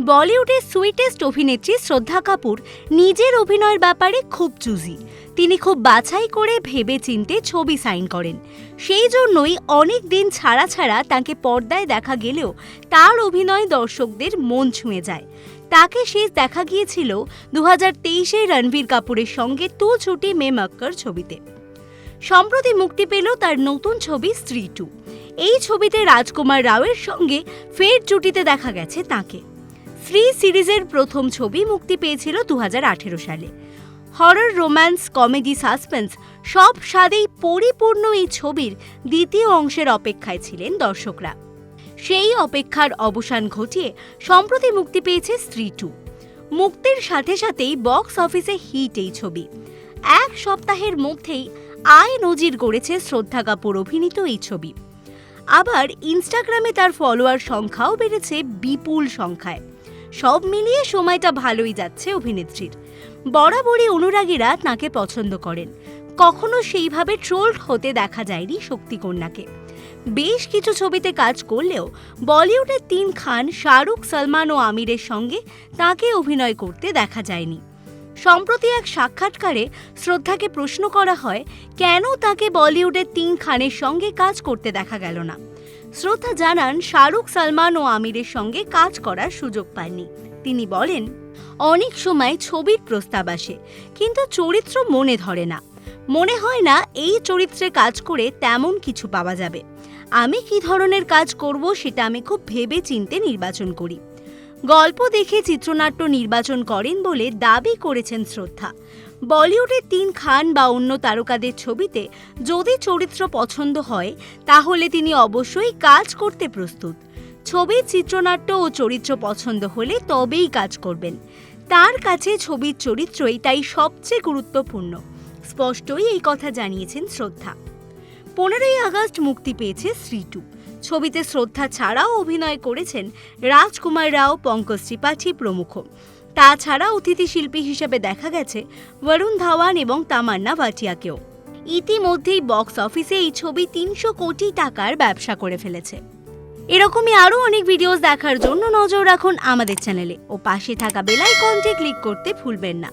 বলিউডের সুইটেস্ট অভিনেত্রী শ্রদ্ধা কাপুর নিজের অভিনয়ের ব্যাপারে খুব চুজি। তিনি খুব বাছাই করে ভেবে চিনতে ছবি সাইন করেন। সেই জন্যই অনেক দিন ছাড়া ছাড়া তাকে পর্দায় দেখা গেলেও তার অভিনয় দর্শকদের মন ছুঁয়ে যায়। তাকে শেষ দেখা গিয়েছিল দু হাজার তেইশে রণবীর কাপুরের সঙ্গে তু ছুটি মে মক্কর ছবিতে। সম্প্রতি মুক্তি পেল তার নতুন ছবি স্ত্রী টু। এই ছবিতে রাজকুমার রাওয়ের সঙ্গে ফের জুটিতে দেখা গেছে তাকে। স্ত্রী সিরিজের প্রথম ছবি মুক্তি পেয়েছিল দু হাজার আঠেরো সালে। হরর, রোম্যান্স, কমেডি, সাসপেন্স সব স্বাদেই পরিপূর্ণ এই ছবির দ্বিতীয় অংশের অপেক্ষায় ছিলেন দর্শকরা। সেই অপেক্ষার অবসান ঘটিয়ে সম্প্রতি মুক্তি পেয়েছে স্ত্রী টু। মুক্তির সাথে সাথেই বক্স অফিসে হিট এই ছবি। এক সপ্তাহের মধ্যেই আয় নজির গড়েছে শ্রদ্ধা কাপুর অভিনীত এই ছবি। আবার ইনস্টাগ্রামে তার ফলোয়ার সংখ্যাও বেড়েছে বিপুল সংখ্যায়। সব মিলিয়ে সময়টা ভালোই যাচ্ছে অভিনেত্রীর। বরাবরই অনুরাগীরা তাকে পছন্দ করেন। কখনো সেইভাবে ট্রোলড হতে দেখা যায়নি শক্তিকন্যাকে। বেশ কিছু ছবিতে কাজ করলেও বলিউডের তিন খান শাহরুখ, সলমান ও আমিরের সঙ্গে তাকে অভিনয় করতে দেখা যায়নি। সম্প্রতি এক সাক্ষাৎকারে শ্রদ্ধাকে প্রশ্ন করা হয়, কেন তাকে বলিউডের তিন খানের সঙ্গে কাজ করতে দেখা গেল না? শ্রদ্ধা জানান শাহরুখ সালমান ও আমিরের সঙ্গে কাজ করার সুযোগ পাননি। তিনি বলেন, অনেক সময় ছবির প্রস্তাব আসে, কিন্তু চরিত্র মনে ধরে না। মনে হয় না এই চরিত্রে কাজ করে তেমন কিছু পাওয়া যাবে। আমি কি ধরনের কাজ করব সেটা আমি খুব ভেবে চিনতে নির্বাচন করি। গল্প দেখে চিত্রনাট্য নির্বাচন করেন বলে দাবি করেছেন শ্রদ্ধা। বলিউডের তিন খান বা অন্য তারকাদের ছবিতে যদি চরিত্র পছন্দ হয়, তাহলে তিনি অবশ্যই কাজ করতে প্রস্তুত। ছবির চিত্রনাট্য ও চরিত্র পছন্দ হলে তবেই কাজ করবেন। তার কাছে ছবির চরিত্রই তাই সবচেয়ে গুরুত্বপূর্ণ। স্পষ্টই এই কথা জানিয়েছেন শ্রদ্ধা। পনেরোই আগস্ট মুক্তি পেয়েছে শ্রী টু ছবিতে শ্রদ্ধা ছাড়াও অভিনয় করেছেন রাজকুমার রাও, পঙ্কজ ত্রিপাঠী প্রমুখ। তাছাড়া অতিথি শিল্পী হিসেবে দেখা গেছে বরুণ ধাওয়ান এবং তামান্না ভাটিয়াকেও। ইতিমধ্যেই বক্স অফিসে এই ছবি তিনশো কোটি টাকার ব্যবসা করে ফেলেছে। এরকমই আরও অনেক ভিডিওস দেখার জন্য নজর রাখুন আমাদের চ্যানেলে ও পাশে থাকা বেল আইকনটি ক্লিক করতে ভুলবেন না।